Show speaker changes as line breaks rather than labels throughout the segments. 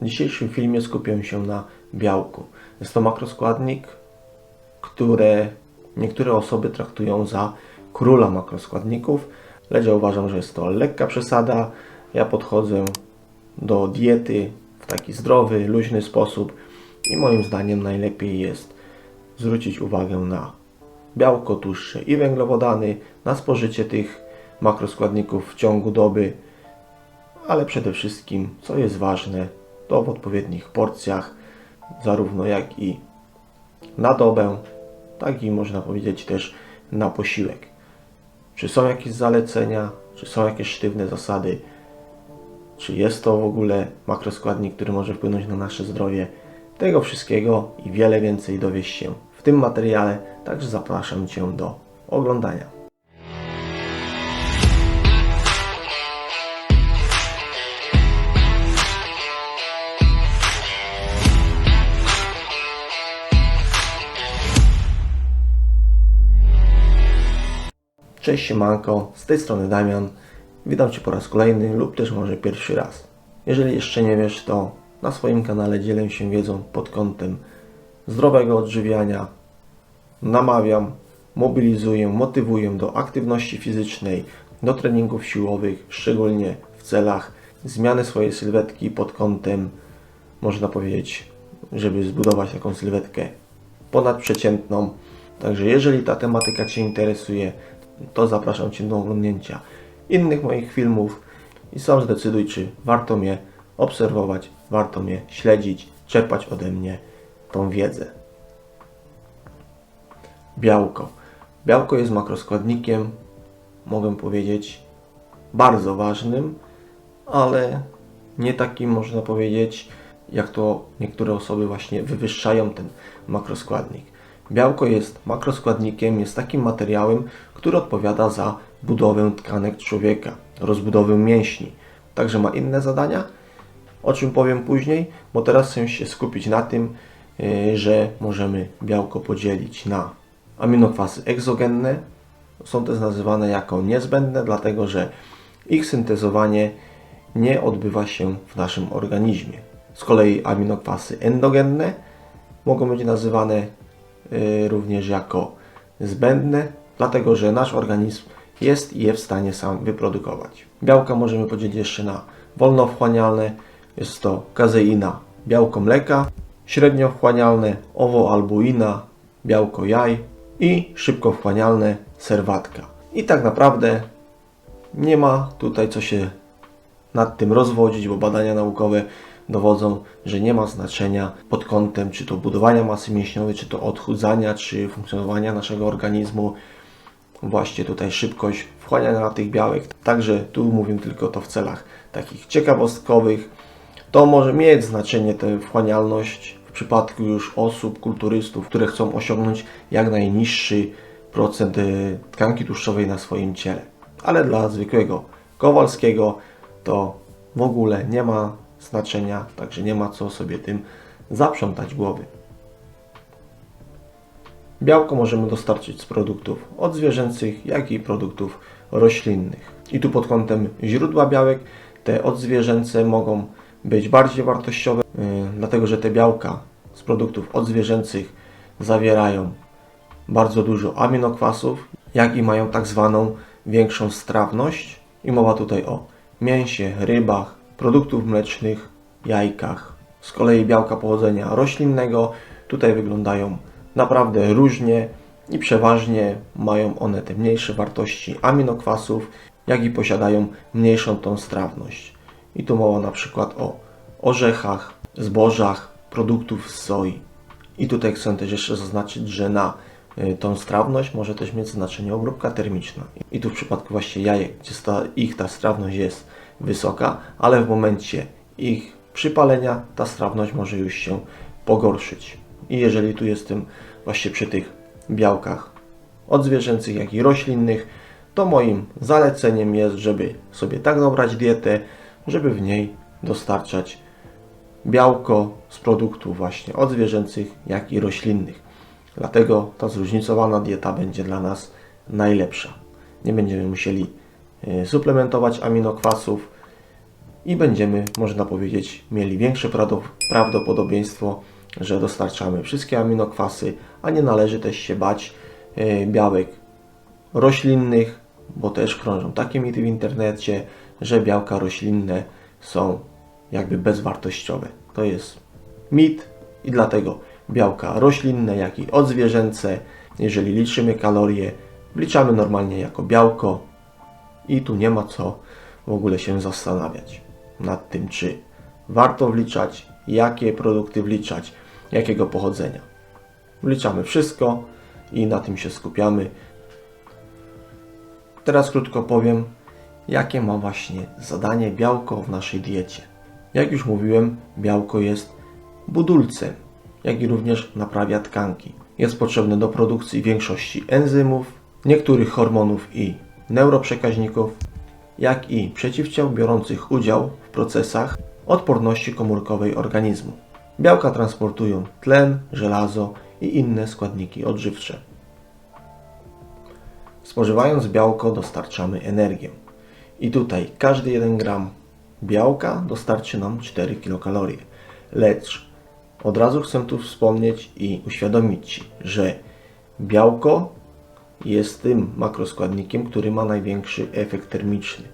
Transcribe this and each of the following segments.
W dzisiejszym filmie skupię się na białku. Jest to makroskładnik, które niektóre osoby traktują za króla makroskładników, lecz ja uważam, że jest to lekka przesada. Ja podchodzę do diety w taki zdrowy, luźny sposób i moim zdaniem najlepiej jest zwrócić uwagę na białko, tłuszcze i węglowodany, na spożycie tych makroskładników w ciągu doby, ale przede wszystkim, co jest ważne, to w odpowiednich porcjach, zarówno jak i na dobę, tak i można powiedzieć też na posiłek. Czy są jakieś zalecenia, czy są jakieś sztywne zasady, czy jest to w ogóle makroskładnik, który może wpłynąć na nasze zdrowie. Tego wszystkiego i wiele więcej dowiesz się w tym materiale, także zapraszam Cię do oglądania. Cześć siemanko, z tej strony Damian. Witam Cię po raz kolejny lub też może pierwszy raz. Jeżeli jeszcze nie wiesz, to na swoim kanale dzielę się wiedzą pod kątem zdrowego odżywiania. Namawiam, mobilizuję, motywuję do aktywności fizycznej, do treningów siłowych, szczególnie w celach zmiany swojej sylwetki pod kątem, można powiedzieć, żeby zbudować taką sylwetkę ponadprzeciętną. Także jeżeli ta tematyka Cię interesuje, to zapraszam Cię do oglądnięcia innych moich filmów i sam zdecyduj, czy warto mnie obserwować, warto mnie śledzić, czerpać ode mnie tą wiedzę. Białko. Białko jest makroskładnikiem, mogę powiedzieć, bardzo ważnym, ale nie takim, można powiedzieć, jak to niektóre osoby właśnie wywyższają ten makroskładnik. Białko jest makroskładnikiem, jest takim materiałem, który odpowiada za budowę tkanek człowieka, rozbudowę mięśni. Także ma inne zadania, o czym powiem później, bo teraz chcę się skupić na tym, yy, że możemy białko podzielić na aminokwasy egzogenne. Są też nazywane jako niezbędne, dlatego że ich syntezowanie nie odbywa się w naszym organizmie. Z kolei aminokwasy endogenne mogą być nazywane również jako zbędne, dlatego że nasz organizm jest je w stanie sam wyprodukować. Białka możemy podzielić jeszcze na wolno wchłanialne, jest to kazeina, białko mleka, średnio wchłanialne, owoalbuina, białko jaj i szybko wchłanialne, serwatka. I tak naprawdę nie ma tutaj co się nad tym rozwodzić, bo badania naukowe dowodzą, że nie ma znaczenia pod kątem czy to budowania masy mięśniowej, czy to odchudzania, czy funkcjonowania naszego organizmu. Właśnie tutaj szybkość wchłaniania tych białek. Także tu mówię tylko to w celach takich ciekawostkowych. To może mieć znaczenie, ta wchłanialność w przypadku już osób, kulturystów, które chcą osiągnąć jak najniższy procent y, tkanki tłuszczowej na swoim ciele. Ale dla zwykłego Kowalskiego to w ogóle nie ma znaczenia, także nie ma co sobie tym zaprzątać głowy. Białko możemy dostarczyć z produktów odzwierzęcych, jak i produktów roślinnych. I tu pod kątem źródła białek, te odzwierzęce mogą być bardziej wartościowe, yy, dlatego że te białka z produktów odzwierzęcych zawierają bardzo dużo aminokwasów, jak i mają tak zwaną większą strawność. I mowa tutaj o mięsie, rybach, produktów mlecznych, jajkach. Z kolei białka pochodzenia roślinnego tutaj wyglądają naprawdę różnie i przeważnie mają one te mniejsze wartości aminokwasów, jak i posiadają mniejszą tą strawność. I tu mowa na przykład o orzechach, zbożach, produktów z soi. I tutaj chcę też jeszcze zaznaczyć, że na y, tą strawność może też mieć znaczenie obróbka termiczna. I tu w przypadku właśnie jajek, gdzie ich ta strawność jest wysoka, ale w momencie ich przypalenia ta strawność może już się pogorszyć. I jeżeli tu jestem właśnie przy tych białkach odzwierzęcych, jak i roślinnych, to moim zaleceniem jest, żeby sobie tak dobrać dietę, żeby w niej dostarczać białko z produktów właśnie odzwierzęcych, jak i roślinnych. Dlatego ta zróżnicowana dieta będzie dla nas najlepsza. Nie będziemy musieli suplementować aminokwasów i będziemy, można powiedzieć, mieli większe prawdo- prawdopodobieństwo, że dostarczamy wszystkie aminokwasy, a nie należy też się bać e, białek roślinnych, bo też krążą takie mity w internecie, że białka roślinne są jakby bezwartościowe. To jest mit i dlatego białka roślinne, jak i odzwierzęce, jeżeli liczymy kalorie, wliczamy normalnie jako białko i tu nie ma co w ogóle się zastanawiać nad tym, czy warto wliczać, jakie produkty wliczać, jakiego pochodzenia. Wliczamy wszystko i na tym się skupiamy. Teraz krótko powiem, jakie ma właśnie zadanie białko w naszej diecie. Jak już mówiłem, białko jest budulcem, jak i również naprawia tkanki. Jest potrzebne do produkcji większości enzymów, niektórych hormonów i neuroprzekaźników, jak i przeciwciał biorących udział w procesach odporności komórkowej organizmu. Białka transportują tlen, żelazo i inne składniki odżywcze. Spożywając białko dostarczamy energię. I tutaj każdy 1 gram białka dostarczy nam 4 kilokalorie. Lecz od razu chcę tu wspomnieć i uświadomić Ci, że białko jest tym makroskładnikiem, który ma największy efekt termiczny.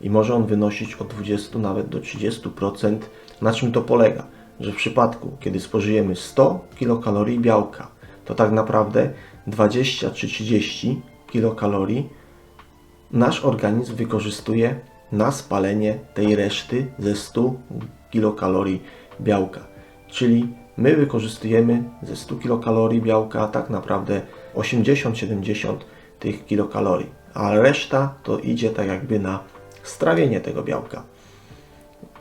I może on wynosić od 20 nawet do 30%. Na czym to polega? Że w przypadku, kiedy spożyjemy 100 kilokalorii białka, to tak naprawdę 20 czy 30 kilokalorii nasz organizm wykorzystuje na spalenie tej reszty ze 100 kilokalorii białka. Czyli my wykorzystujemy ze 100 kilokalorii białka tak naprawdę 80-70 tych kilokalorii, a reszta to idzie tak jakby na strawienie tego białka.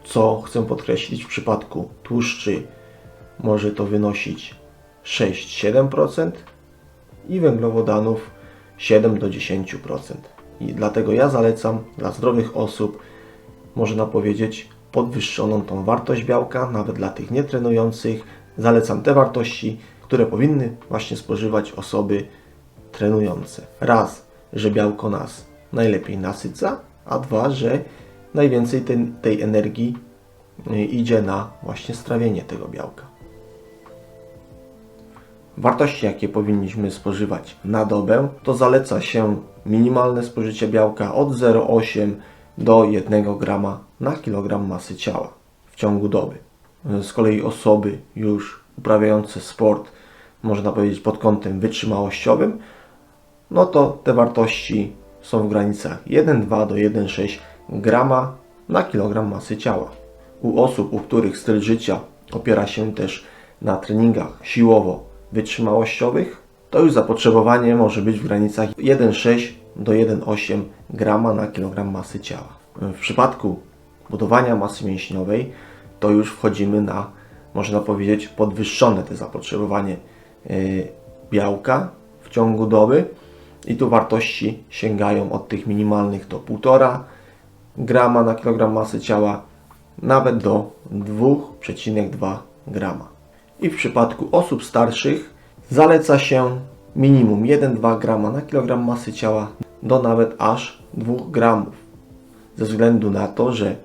Co chcę podkreślić w przypadku tłuszczy może to wynosić 6-7% i węglowodanów 7 do 10%. I dlatego ja zalecam dla zdrowych osób, można powiedzieć, podwyższoną tą wartość białka, nawet dla tych nietrenujących. Zalecam te wartości, które powinny właśnie spożywać osoby trenujące. Raz, że białko nas najlepiej nasyca, a dwa, że najwięcej ten, tej energii y, idzie na właśnie strawienie tego białka. Wartości, jakie powinniśmy spożywać na dobę, to zaleca się minimalne spożycie białka od 0,8 do 1 grama na kilogram masy ciała w ciągu doby. Z kolei osoby już uprawiające sport, można powiedzieć pod kątem wytrzymałościowym, no to te wartości są w granicach 1,2 do 1,6 grama na kilogram masy ciała. U osób, u których styl życia opiera się też na treningach siłowo-wytrzymałościowych, to już zapotrzebowanie może być w granicach 1,6 do 1,8 grama na kilogram masy ciała. W przypadku budowania masy mięśniowej to już wchodzimy na, można powiedzieć, podwyższone te zapotrzebowanie yy, białka w ciągu doby i tu wartości sięgają od tych minimalnych do 1,5 grama na kilogram masy ciała nawet do 2,2 grama. I w przypadku osób starszych zaleca się minimum 1-2 grama na kilogram masy ciała do nawet aż 2 gramów. Ze względu na to, że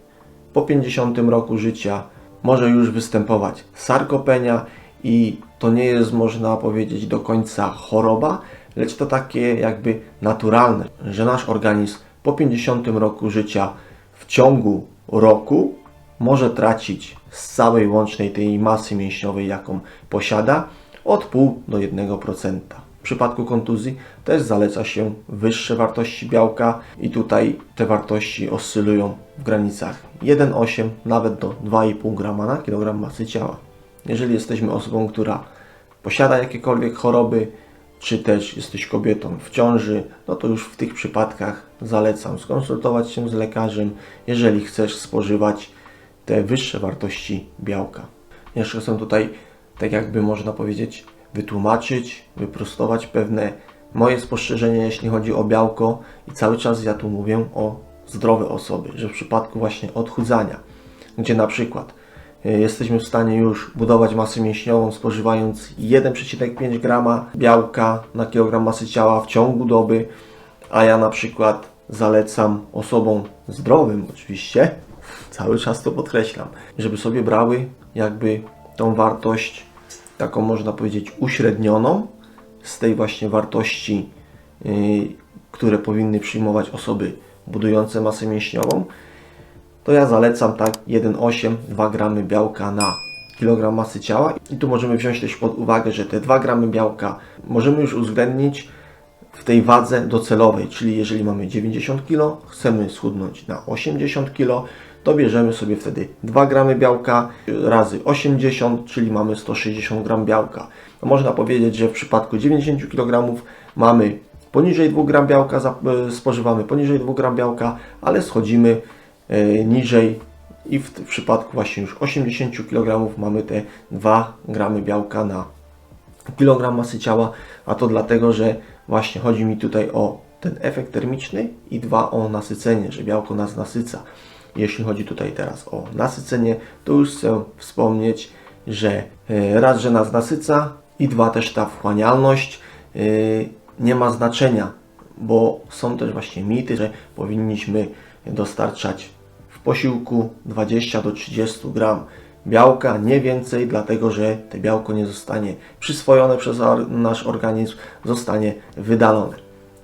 po 50 roku życia może już występować sarkopenia i to nie jest, można powiedzieć, do końca choroba, lecz to takie jakby naturalne, że nasz organizm po 50 roku życia w ciągu roku może tracić z całej łącznej tej masy mięśniowej, jaką posiada, od 0,5 do 1%. W przypadku kontuzji też zaleca się wyższe wartości białka i tutaj te wartości oscylują w granicach 1,8 nawet do 2,5 grama na kilogram masy ciała. Jeżeli jesteśmy osobą, która posiada jakiekolwiek choroby, czy też jesteś kobietą w ciąży, no to już w tych przypadkach zalecam skonsultować się z lekarzem, jeżeli chcesz spożywać te wyższe wartości białka. Jeszcze chcę tutaj, tak jakby można powiedzieć, wytłumaczyć, wyprostować pewne moje spostrzeżenia, jeśli chodzi o białko. I cały czas ja tu mówię o zdrowe osoby, że w przypadku właśnie odchudzania, gdzie na przykład y, jesteśmy w stanie już budować masę mięśniową spożywając 1,5 grama białka na kilogram masy ciała w ciągu doby, a ja na przykład zalecam osobom zdrowym oczywiście cały czas to podkreślam, żeby sobie brały jakby tą wartość, taką można powiedzieć uśrednioną z tej właśnie wartości, yy, które powinny przyjmować osoby budujące masę mięśniową, to ja zalecam tak 1,8 2 gramy białka na kilogram masy ciała. I tu możemy wziąć też pod uwagę, że te 2 gramy białka możemy już uwzględnić w tej wadze docelowej, czyli jeżeli mamy 90 kg, chcemy schudnąć na 80 kg, to bierzemy sobie wtedy 2 gramy białka razy 80, czyli mamy 160 gram białka. To można powiedzieć, że w przypadku 90 kg mamy poniżej 2 gram białka, e, spożywamy poniżej 2 gram białka, ale schodzimy e, niżej i w, w przypadku właśnie już 80 kg mamy te 2 gramy białka na kilogram masy ciała, a to dlatego, że właśnie chodzi mi tutaj o ten efekt termiczny i dwa o nasycenie, że białko nas nasyca. Jeśli chodzi tutaj teraz o nasycenie, to już chcę wspomnieć, że e, raz, że nas nasyca i dwa też ta wchłanialność e, nie ma znaczenia, bo są też właśnie mity, że powinniśmy dostarczać w posiłku 20 do 30 gram białka, nie więcej, dlatego że te białko nie zostanie przyswojone przez nasz organizm, zostanie wydalone.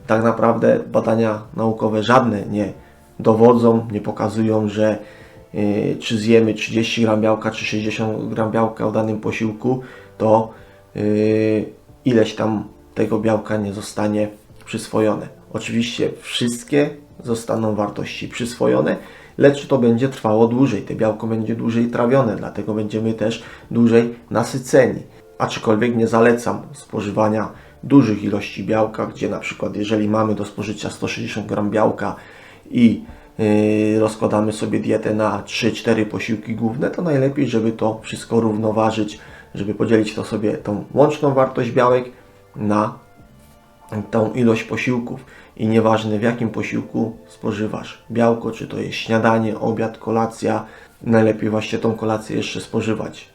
Tak naprawdę badania naukowe żadne nie dowodzą, nie pokazują, że yy, czy zjemy 30 gram białka, czy 60 gram białka w danym posiłku, to yy, ileś tam tego białka nie zostanie przyswojone. Oczywiście wszystkie zostaną wartości przyswojone, lecz to będzie trwało dłużej. Te białko będzie dłużej trawione, dlatego będziemy też dłużej nasyceni. Aczkolwiek nie zalecam spożywania dużych ilości białka, gdzie na przykład jeżeli mamy do spożycia 160 gram białka i yy, rozkładamy sobie dietę na 3-4 posiłki główne, to najlepiej, żeby to wszystko równoważyć, żeby podzielić to sobie tą łączną wartość białek na tą ilość posiłków. I nieważne w jakim posiłku spożywasz białko, czy to jest śniadanie, obiad, kolacja, najlepiej właśnie tą kolację jeszcze spożywać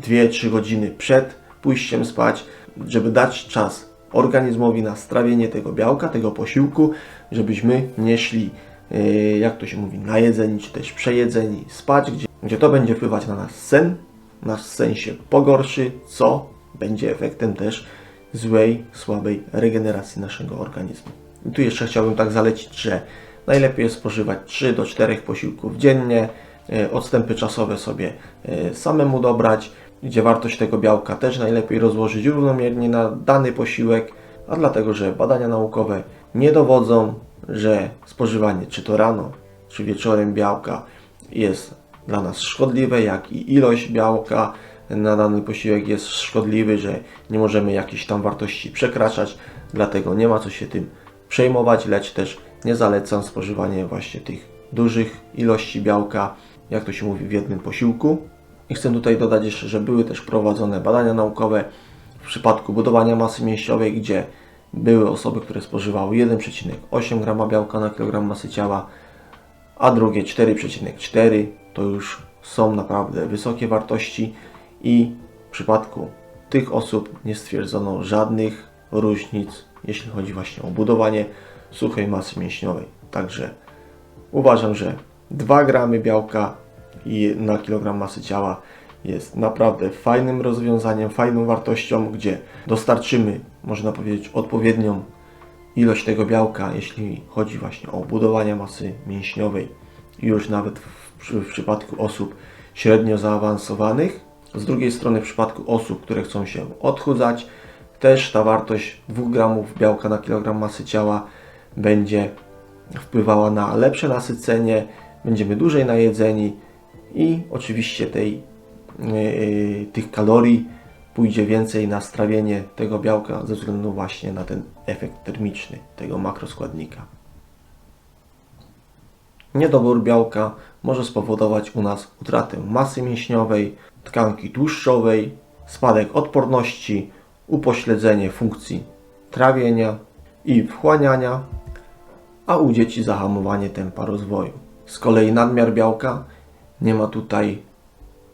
2-3 godziny przed pójściem spać, żeby dać czas organizmowi na strawienie tego białka, tego posiłku, żebyśmy nie szli, yy, jak to się mówi, najedzeni, czy też przejedzeni spać, gdzie, gdzie to będzie wpływać na nasz sen, nasz sen się pogorszy, co będzie efektem też złej, słabej regeneracji naszego organizmu. I tu jeszcze chciałbym tak zalecić, że najlepiej jest spożywać 3 do 4 posiłków dziennie, e, odstępy czasowe sobie e, samemu dobrać, gdzie wartość tego białka też najlepiej rozłożyć równomiernie na dany posiłek, a dlatego, że badania naukowe nie dowodzą, że spożywanie czy to rano, czy wieczorem białka jest dla nas szkodliwe, jak i ilość białka na dany posiłek jest szkodliwy, że nie możemy jakichś tam wartości przekraczać, dlatego nie ma co się tym przejmować, lecz też nie zalecam spożywania właśnie tych dużych ilości białka, jak to się mówi, w jednym posiłku. I chcę tutaj dodać jeszcze, że były też prowadzone badania naukowe w przypadku budowania masy mięśniowej, gdzie były osoby, które spożywały 1,8 g białka na kilogram masy ciała, a drugie 4,4 to już są naprawdę wysokie wartości i w przypadku tych osób nie stwierdzono żadnych różnic, jeśli chodzi właśnie o budowanie suchej masy mięśniowej. Także uważam, że 2 gramy białka i na kilogram masy ciała jest naprawdę fajnym rozwiązaniem, fajną wartością, gdzie dostarczymy, można powiedzieć, odpowiednią ilość tego białka, jeśli chodzi właśnie o budowanie masy mięśniowej, już nawet w, w przypadku osób średnio zaawansowanych. Z drugiej strony, w przypadku osób, które chcą się odchudzać, też ta wartość 2 gramów białka na kilogram masy ciała będzie wpływała na lepsze nasycenie, będziemy dłużej najedzeni i oczywiście tej, yy, tych kalorii pójdzie więcej na strawienie tego białka ze względu właśnie na ten efekt termiczny tego makroskładnika. Niedobór białka może spowodować u nas utratę masy mięśniowej, tkanki tłuszczowej, spadek odporności, upośledzenie funkcji trawienia i wchłaniania, a u dzieci zahamowanie tempa rozwoju. Z kolei nadmiar białka nie ma tutaj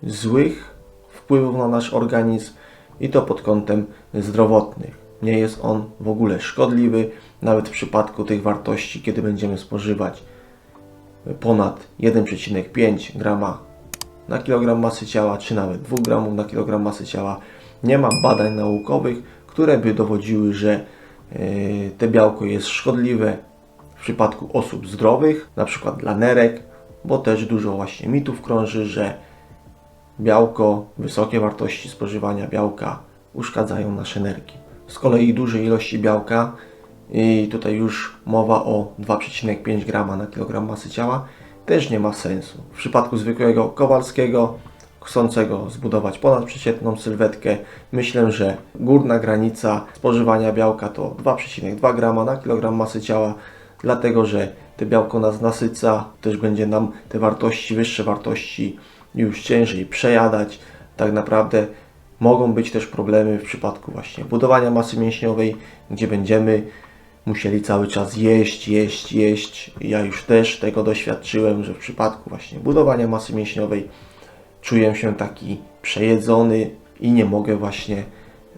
złych wpływów na nasz organizm i to pod kątem zdrowotnym. Nie jest on w ogóle szkodliwy, nawet w przypadku tych wartości, kiedy będziemy spożywać ponad 1,5 grama na kilogram masy ciała, czy nawet 2 gramów na kilogram masy ciała. Nie ma badań naukowych, które by dowodziły, że yy, te białko jest szkodliwe w przypadku osób zdrowych, na przykład dla nerek, bo też dużo właśnie mitów krąży, że białko, wysokie wartości spożywania białka uszkadzają nasze nerki. Z kolei duże ilości białka i tutaj już mowa o 2,5 g na kilogram masy ciała też nie ma sensu. W przypadku zwykłego Kowalskiego, chcącego zbudować ponadprzeciętną sylwetkę, myślę, że górna granica spożywania białka to 2,2 g na kilogram masy ciała, dlatego że te białko nas nasyca, też będzie nam te wartości, wyższe wartości już ciężej przejadać. Tak naprawdę mogą być też problemy w przypadku właśnie budowania masy mięśniowej, gdzie będziemy musieli cały czas jeść, jeść, jeść. Ja już też tego doświadczyłem, że w przypadku właśnie budowania masy mięśniowej czuję się taki przejedzony i nie mogę właśnie,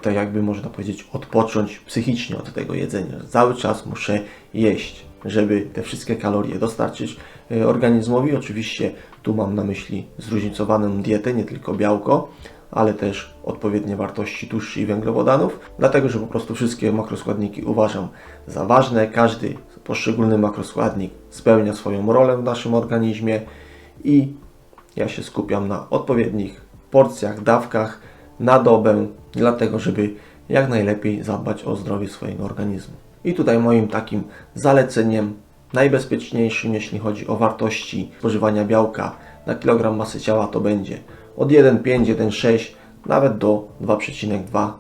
tak jakby można powiedzieć, odpocząć psychicznie od tego jedzenia. Cały czas muszę jeść, żeby te wszystkie kalorie dostarczyć y, organizmowi. Oczywiście tu mam na myśli zróżnicowaną dietę, nie tylko białko, ale też odpowiednie wartości tłuszczy i węglowodanów, dlatego że po prostu wszystkie makroskładniki uważam za ważne. Każdy poszczególny makroskładnik spełnia swoją rolę w naszym organizmie i ja się skupiam na odpowiednich porcjach, dawkach na dobę, dlatego żeby jak najlepiej zadbać o zdrowie swojego organizmu. I tutaj moim takim zaleceniem najbezpieczniejszym, jeśli chodzi o wartości spożywania białka na kilogram masy ciała, to będzie od 1,5, 1,6 nawet do 2,2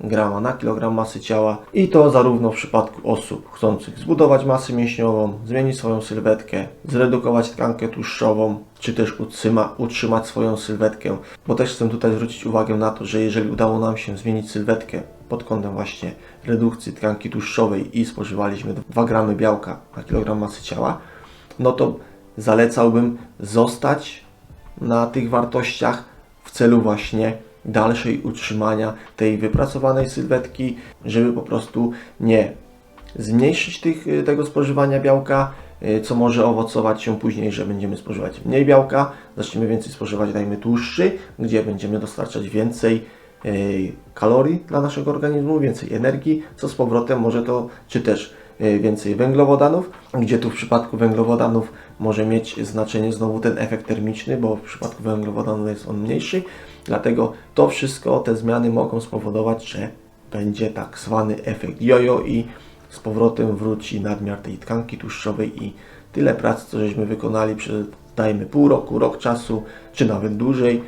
grama na kilogram masy ciała. I to zarówno w przypadku osób chcących zbudować masę mięśniową, zmienić swoją sylwetkę, zredukować tkankę tłuszczową, czy też utrzyma, utrzymać swoją sylwetkę, bo też chcę tutaj zwrócić uwagę na to, że jeżeli udało nam się zmienić sylwetkę pod kątem właśnie redukcji tkanki tłuszczowej i spożywaliśmy 2 gramy białka na kilogram masy ciała, no to zalecałbym zostać na tych wartościach w celu właśnie dalszej utrzymania tej wypracowanej sylwetki, żeby po prostu nie zmniejszyć tych, y, tego spożywania białka, y, co może owocować się później, że będziemy spożywać mniej białka, zaczniemy więcej spożywać, dajmy tłuszczy, gdzie będziemy dostarczać więcej kalorii dla naszego organizmu, więcej energii, co z powrotem może to, czy też więcej węglowodanów, gdzie tu w przypadku węglowodanów może mieć znaczenie znowu ten efekt termiczny, bo w przypadku węglowodanów jest on mniejszy, dlatego to wszystko, te zmiany mogą spowodować, że będzie tak zwany efekt jojo i z powrotem wróci nadmiar tej tkanki tłuszczowej i tyle pracy, co żeśmy wykonali przez dajmy pół roku, rok czasu, czy nawet dłużej,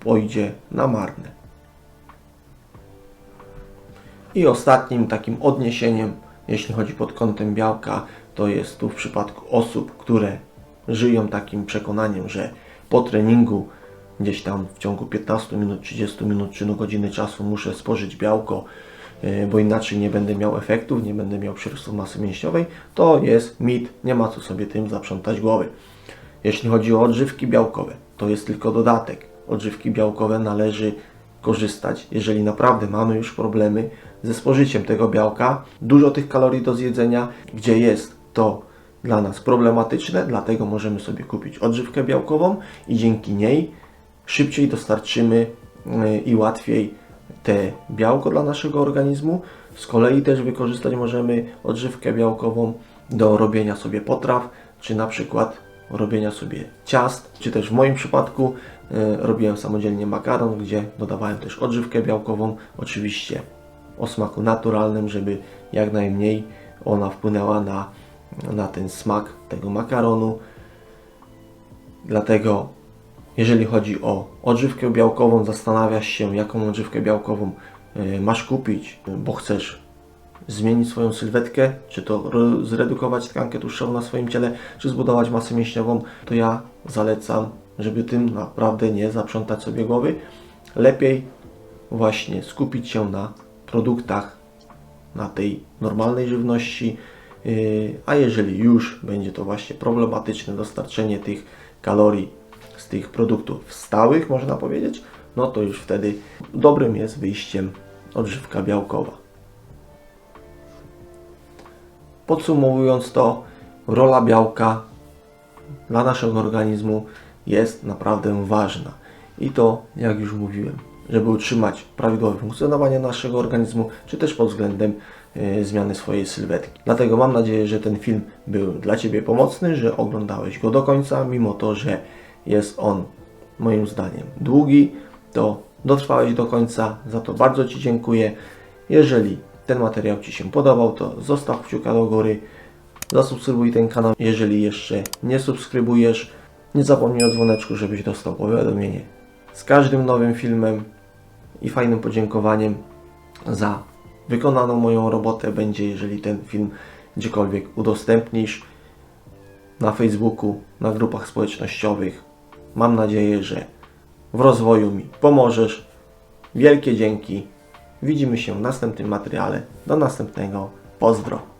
pójdzie na marne. I ostatnim takim odniesieniem, jeśli chodzi pod kątem białka, to jest tu w przypadku osób, które żyją takim przekonaniem, że po treningu gdzieś tam w ciągu 15 minut, 30 minut czy no godziny czasu muszę spożyć białko, e, bo inaczej nie będę miał efektów, nie będę miał przyrostu masy mięśniowej, to jest mit, nie ma co sobie tym zaprzątać głowy. Jeśli chodzi o odżywki białkowe, to jest tylko dodatek. Odżywki białkowe należy korzystać, jeżeli naprawdę mamy już problemy ze spożyciem tego białka. Dużo tych kalorii do zjedzenia, gdzie jest to dla nas problematyczne, dlatego możemy sobie kupić odżywkę białkową i dzięki niej szybciej dostarczymy y, i łatwiej te białko dla naszego organizmu. Z kolei też wykorzystać możemy odżywkę białkową do robienia sobie potraw, czy na przykład robienia sobie ciast, czy też w moim przypadku y, robiłem samodzielnie makaron, gdzie dodawałem też odżywkę białkową, oczywiście o smaku naturalnym, żeby jak najmniej ona wpłynęła na na ten smak tego makaronu. Dlatego, jeżeli chodzi o odżywkę białkową, zastanawiasz się, jaką odżywkę białkową e, masz kupić, bo chcesz zmienić swoją sylwetkę, czy to zredukować tkankę tłuszczową na swoim ciele, czy zbudować masę mięśniową, to ja zalecam, żeby tym naprawdę nie zaprzątać sobie głowy. Lepiej właśnie skupić się na produktach, na tej normalnej żywności, Yy, a jeżeli już będzie to właśnie problematyczne dostarczenie tych kalorii z tych produktów stałych, można powiedzieć, no to już wtedy dobrym jest wyjściem odżywka białkowa. Podsumowując to, rola białka dla naszego organizmu jest naprawdę ważna. I to, jak już mówiłem, żeby utrzymać prawidłowe funkcjonowanie naszego organizmu, czy też pod względem e, zmiany swojej sylwetki. Dlatego mam nadzieję, że ten film był dla Ciebie pomocny, że oglądałeś go do końca, mimo to, że jest on moim zdaniem długi, to dotrwałeś do końca, za to bardzo Ci dziękuję. Jeżeli ten materiał Ci się podobał, to zostaw kciuka do góry, zasubskrybuj ten kanał, jeżeli jeszcze nie subskrybujesz. Nie zapomnij o dzwoneczku, żebyś dostał powiadomienie z każdym nowym filmem i fajnym podziękowaniem za wykonaną moją robotę będzie, jeżeli ten film gdziekolwiek udostępnisz na Facebooku, na grupach społecznościowych. Mam nadzieję, że w rozwoju mi pomożesz. Wielkie dzięki. Widzimy się w następnym materiale. Do następnego. Pozdro.